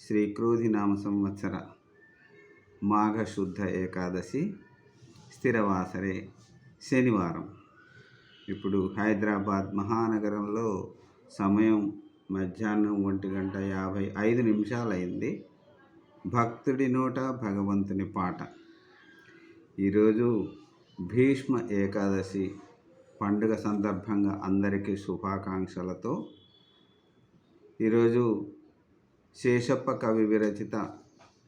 శ్రీక్రోధి నామ సంవత్సర మాఘ శుద్ధ ఏకాదశి స్థిరవాసరే శనివారం. ఇప్పుడు హైదరాబాద్ మహానగరంలో సమయం మధ్యాహ్నం ఒంటి గంట యాభై ఐదు నిమిషాలైంది. భక్తుడి నోట భగవంతుని పాట. ఈరోజు భీష్మ ఏకాదశి పండుగ సందర్భంగా అందరికీ శుభాకాంక్షలతో ఈరోజు శేషప్ప కవి విరచిత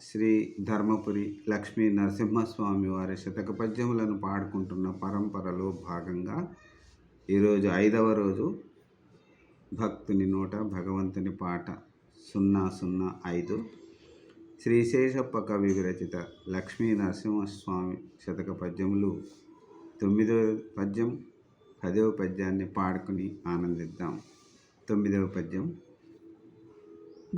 శ్రీ ధర్మపురి లక్ష్మీ నరసింహస్వామి వారి శతక పద్యములను పాడుకుంటున్న పరంపరలో భాగంగా ఈరోజు ఐదవ రోజు భక్తుని నోట భగవంతుని పాట సున్నా సున్నా ఐదు. శ్రీ శేషప్ప కవి విరచిత లక్ష్మీ నరసింహస్వామి శతక పద్యములు తొమ్మిదవ పద్యం పదవ పద్యాన్ని పాడుకుని ఆనందిద్దాం. తొమ్మిదవ పద్యం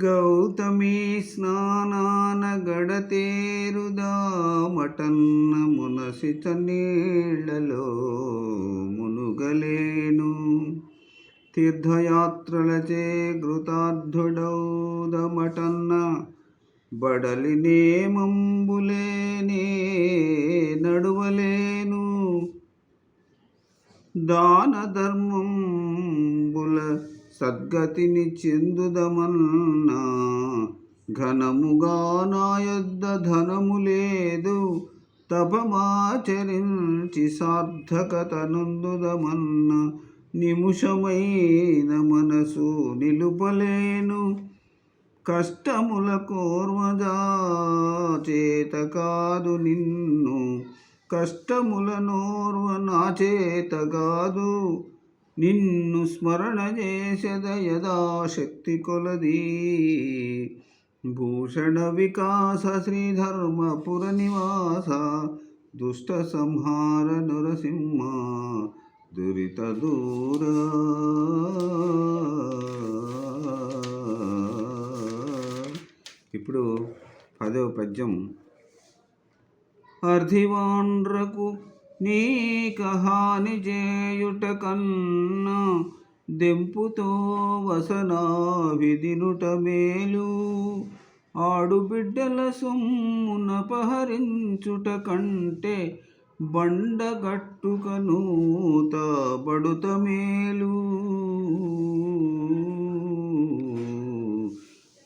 గౌతమి స్నానాన గడతేరుదామటన్న మునసిత నీళ్ళలో మునుగలేను. తీర్థయాత్రలచే ఘృతార్థుడౌదమటన్న బడలినే మంబులేనే నడువలేను. దాన ధర్మం సద్గతిని చెందుదమన్నా ఘనముగా నా ధనము లేదు. తపమాచరించి సార్థకత నందుదమన్న నిముషమైన మనసు నిలుపలేను. కష్టముల కోర్వజా చేత కాదు నిన్ను. కష్టముల నోర్వ నా చేత కాదు. నిన్ను స్మరణ చేసెద యథాశక్తి కొలది. భూషణ వికాస శ్రీధర్మపుర నివాస దుష్ట సంహార నరసింహ దురిత దూర. ఇప్పుడు పదవ పద్యం. అర్ధివాండ్రకు నీక హాని చేయుట కన్నా దెంపుతో వసనా విదినుట మేలు. ఆడుబిడ్డల సొమ్మునపహరించుట కంటే కంటే బండగట్టుకనూత బడుత మేలు.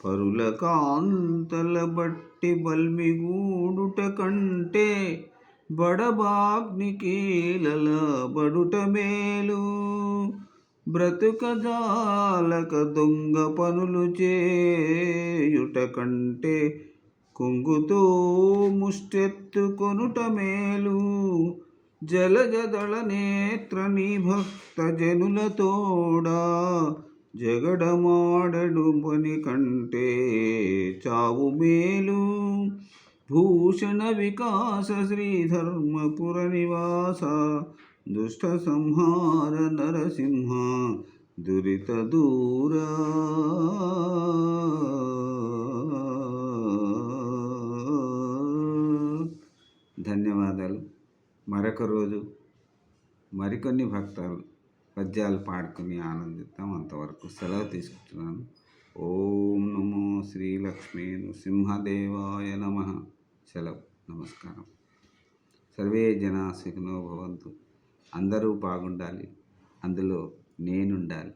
పరుల కాంతల బట్టి బల్మిగూడుట కంటే బడబాగ్నికీలల బడుట మేలు. బ్రతుకజాలక దొంగ పనులు చేయుట కంటే కొంగుతో ముష్టెత్తుకొనుట మేలు. జలజదళ నేత్ర భక్త జనులతోడా జగడమాడడు పని కంటే చావు మేలు. భూషణ వికాస శ్రీధర్మపుర నివాస దుష్ట సంహార నరసింహ దురిత దూరా ధన్యవాదాలు. మరొక రోజు మరికొన్ని భక్తాలు పద్యాలు పాడుకుని ఆనందిద్దాం. అంతవరకు సెలవు తీసుకుంటున్నాను. ఓం నమో శ్రీలక్ష్మీ నృసింహదేవాయ నమ. సెలవు. నమస్కారం. సర్వే జనా సుఖినో భవంతు. అందరూ బాగుండాలి. అందులో నేనుండాలి.